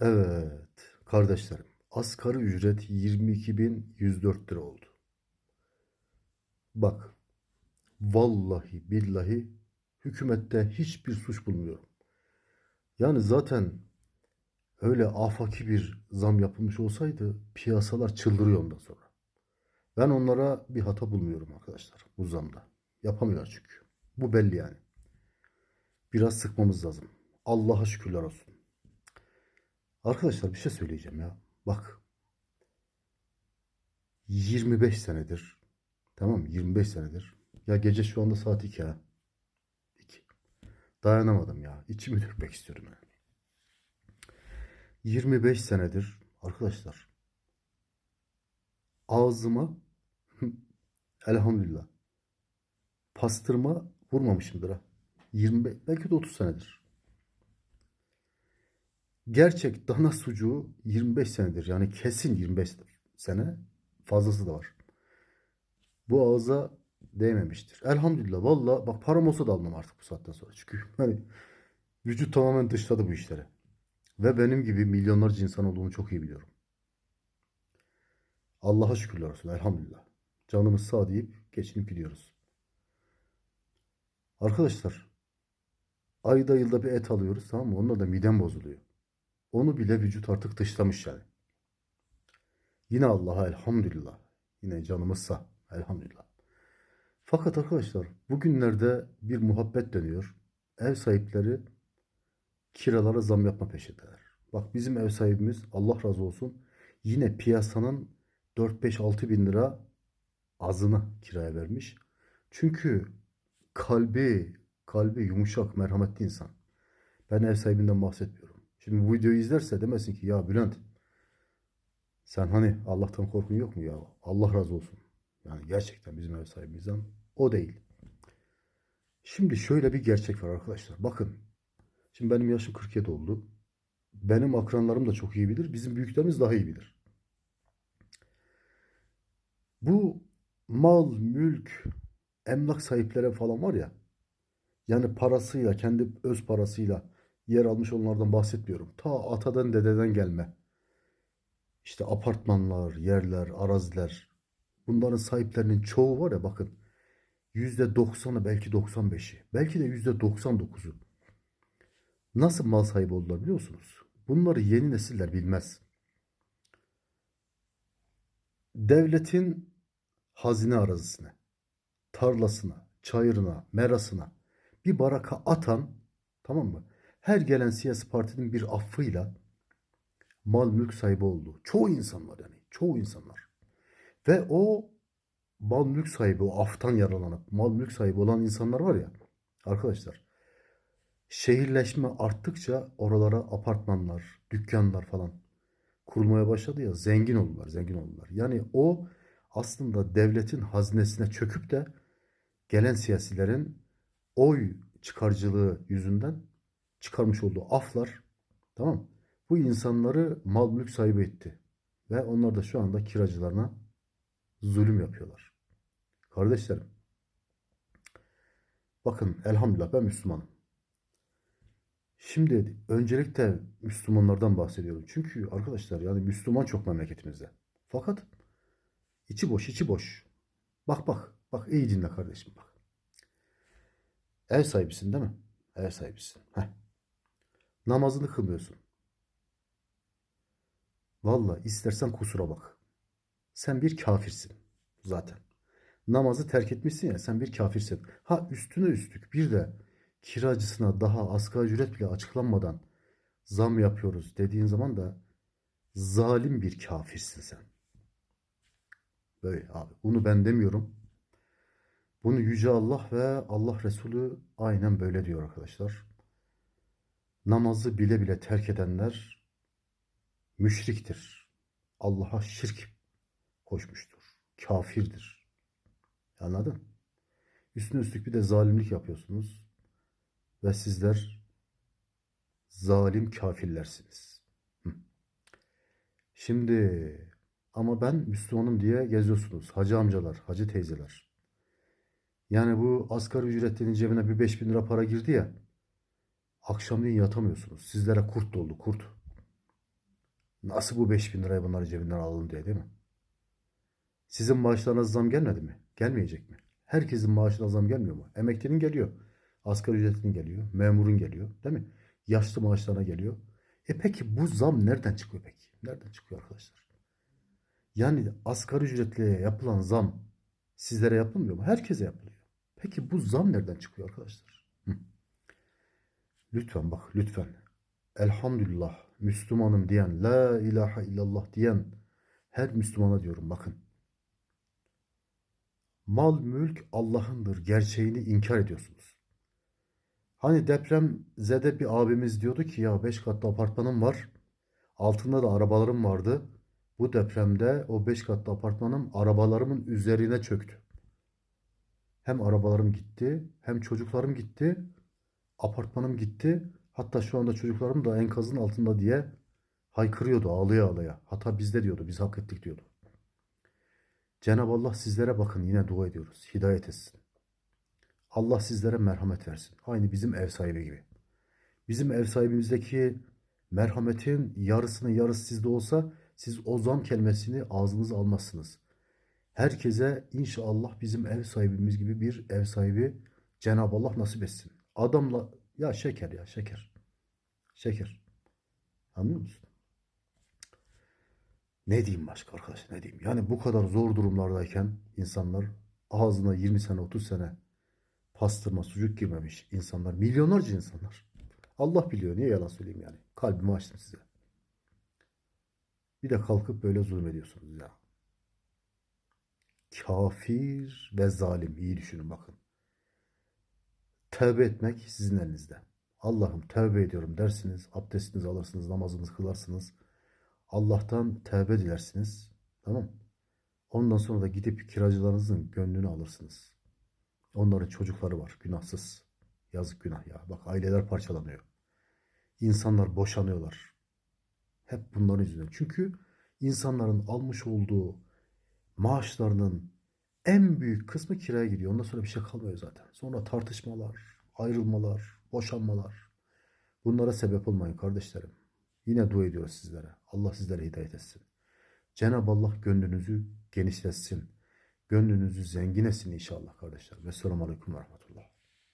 Evet kardeşlerim asgari ücret 22.104 lira oldu. Bak vallahi billahi hükümette hiçbir suç bulmuyorum. Yani zaten öyle afaki bir zam yapılmış olsaydı piyasalar çıldırıyor ondan sonra. Ben onlara bir hata bulmuyorum arkadaşlar bu zamda. Yapamıyorlar çünkü. Bu belli yani. Biraz sıkmamız lazım. Allah'a şükürler olsun. Arkadaşlar bir şey söyleyeceğim ya. Bak. 25 senedir. Tamam mı? 25 senedir. Ya gece şu anda saat 2 ha. 2. Dayanamadım ya. İçimi dökmek istiyorum yani. 25 senedir arkadaşlar ağzıma elhamdülillah pastırma vurmamışımdır ha. 25 belki de 30 senedir. Gerçek dana sucuğu 25 senedir. Yani kesin 25 sene fazlası da var. Bu ağza değmemiştir. Elhamdülillah valla bak param olsa da almam artık bu saatten sonra. Çünkü hani vücut tamamen dışladı bu işleri. Ve benim gibi milyonlarca insan olduğumu çok iyi biliyorum. Allah'a şükürler olsun elhamdülillah. Canımız sağ deyip geçinip gidiyoruz. Arkadaşlar ayda yılda bir et alıyoruz tamam mı? Onunla da midem bozuluyor. Onu bile vücut artık dışlamış yani. Yine Allah'a elhamdülillah. Yine canımız sağ elhamdülillah. Fakat arkadaşlar bugünlerde bir muhabbet dönüyor. Ev sahipleri kiralara zam yapma peşindeler. Bak bizim ev sahibimiz Allah razı olsun yine piyasanın 4-5-6 bin lira azına kiraya vermiş. Çünkü kalbi kalbi yumuşak merhametli insan. Ben ev sahibinden bahsetmiyorum. Şimdi bu videoyu izlerse demesin ki ya Bülent sen hani Allah'tan korkun yok mu ya? Allah razı olsun. Yani gerçekten bizim ev sahibimizden o değil. Şimdi şöyle bir gerçek var arkadaşlar. Bakın. Şimdi benim yaşım 47 oldu. Benim akranlarım da çok iyi bilir. Bizim büyüklerimiz daha iyi bilir. Bu mal, mülk, emlak sahipleri falan var ya. Yani parasıyla, kendi öz parasıyla yer almış onlardan bahsetmiyorum. Ta atadan dededen gelme. İşte apartmanlar, yerler, araziler. Bunların sahiplerinin çoğu var ya bakın. Yüzde doksanı belki 95'i. Belki de yüzde 99'u. Nasıl mal sahibi oldular biliyor musunuz? Bunları yeni nesiller bilmez. Devletin hazine arazisine, tarlasına, çayırına, merasına bir baraka atan tamam mı? Her gelen siyasi partinin bir affıyla mal mülk sahibi oldu. Çoğu insanlar yani. Çoğu insanlar. Ve o mal mülk sahibi, o aftan yaralanıp mal mülk sahibi olan insanlar var ya arkadaşlar. Şehirleşme arttıkça oralara apartmanlar, dükkanlar falan kurulmaya başladı ya zengin oldular, zengin oldular. Yani o aslında devletin haznesine çöküp de gelen siyasilerin oy çıkarcılığı yüzünden çıkarmış olduğu aflar tamam bu insanları mal mülk sahibi etti. Ve onlar da şu anda kiracılarına zulüm yapıyorlar. Kardeşlerim bakın elhamdülillah ben Müslümanım. Şimdi öncelikle Müslümanlardan bahsediyorum. Çünkü arkadaşlar yani Müslüman çok memleketimizde. Fakat içi boş, içi boş. Bak bak, bak iyi dinle kardeşim bak. Ev sahibisin değil mi? Ev sahibisin. Heh. Namazını kılmıyorsun. Valla istersen kusura bak. Sen bir kafirsin zaten. Namazı terk etmişsin ya sen bir kafirsin. Ha üstüne üstlük bir de kiracısına daha asgari ücret bile açıklanmadan zam yapıyoruz dediğin zaman da zalim bir kafirsin sen. Böyle abi. Bunu ben demiyorum. Bunu Yüce Allah ve Allah Resulü aynen böyle diyor arkadaşlar. Namazı bile bile terk edenler müşriktir. Allah'a şirk koşmuştur. Kafirdir. Anladın? Üstüne üstlük bir de zalimlik yapıyorsunuz. Ve sizler zalim kafirlersiniz. Şimdi ama ben Müslümanım diye geziyorsunuz. Hacı amcalar, hacı teyzeler. Yani bu asgari ücretlinin cebine bir 5000 lira para girdi ya. Akşamleyin yatamıyorsunuz. Sizlere kurt doldu, kurt. Nasıl bu 5000 lirayı bunları cebinden alalım diye değil mi? Sizin maaşlarınız zam gelmedi mi? Gelmeyecek mi? Herkesin maaşına zam gelmiyor mu? Emeklinin geliyor. Asgari ücretinin geliyor. Memurun geliyor. Değil mi? Yaşlı maaşlarına geliyor. E peki bu zam nereden çıkıyor peki? Nereden çıkıyor arkadaşlar? Yani asgari ücretliye yapılan zam sizlere yapılmıyor mu? Herkese yapılıyor. Peki bu zam nereden çıkıyor arkadaşlar? Lütfen bak lütfen. Elhamdülillah Müslümanım diyen, la ilahe illallah diyen her Müslümana diyorum bakın. Mal mülk Allah'ındır gerçeğini inkar ediyorsunuz. Hani deprem zede bir abimiz diyordu ki ya 5 katlı apartmanım var. Altında da arabalarım vardı. Bu depremde o 5 katlı apartmanım arabalarımın üzerine çöktü. Hem arabalarım gitti, hem çocuklarım gitti, apartmanım gitti. Hatta şu anda çocuklarım da enkazın altında diye haykırıyordu ağlaya ağlaya. Hatta bizde diyordu, biz hak ettik diyordu. Cenab-ı Allah sizlere bakın yine dua ediyoruz. Hidayet etsin. Allah sizlere merhamet versin. Aynı bizim ev sahibi gibi. Bizim ev sahibimizdeki merhametin yarısının yarısı sizde olsa siz o zam kelimesini ağzınıza almazsınız. Herkese inşallah bizim ev sahibimiz gibi bir ev sahibi Cenab-ı Allah nasip etsin. Adamla ya şeker ya şeker. Şeker. Anlıyor musun? Ne diyeyim başka arkadaş ne diyeyim? Yani bu kadar zor durumlardayken insanlar ağzına 20 sene 30 sene pastırma sucuk girmemiş insanlar milyonlarca insanlar. Allah biliyor niye yalan söyleyeyim yani. Kalbimi açtım size. Bir de kalkıp böyle zulmediyorsunuz ya. Kafir ve zalim iyi düşünün bakın. Tövbe etmek sizin elinizde. Allah'ım tövbe ediyorum dersiniz, abdestinizi alırsınız, namazınızı kılarsınız. Allah'tan tövbe dilersiniz. Tamam Ondan sonra da gidip kiracılarınızın gönlünü alırsınız. Onların çocukları var, günahsız. Yazık günah ya. Bak aileler parçalanıyor. İnsanlar boşanıyorlar. Hep bunların yüzünden. Çünkü insanların almış olduğu maaşlarının en büyük kısmı kiraya gidiyor. Ondan sonra bir şey kalmıyor zaten. Sonra tartışmalar, ayrılmalar, boşanmalar. Bunlara sebep olmayın kardeşlerim. Yine dua ediyoruz sizlere. Allah sizlere hidayet etsin. Cenab-ı Allah gönlünüzü genişletsin. Gönlünüzü zengin etsin inşallah kardeşler. Ve aleyküm ve rahmetullah.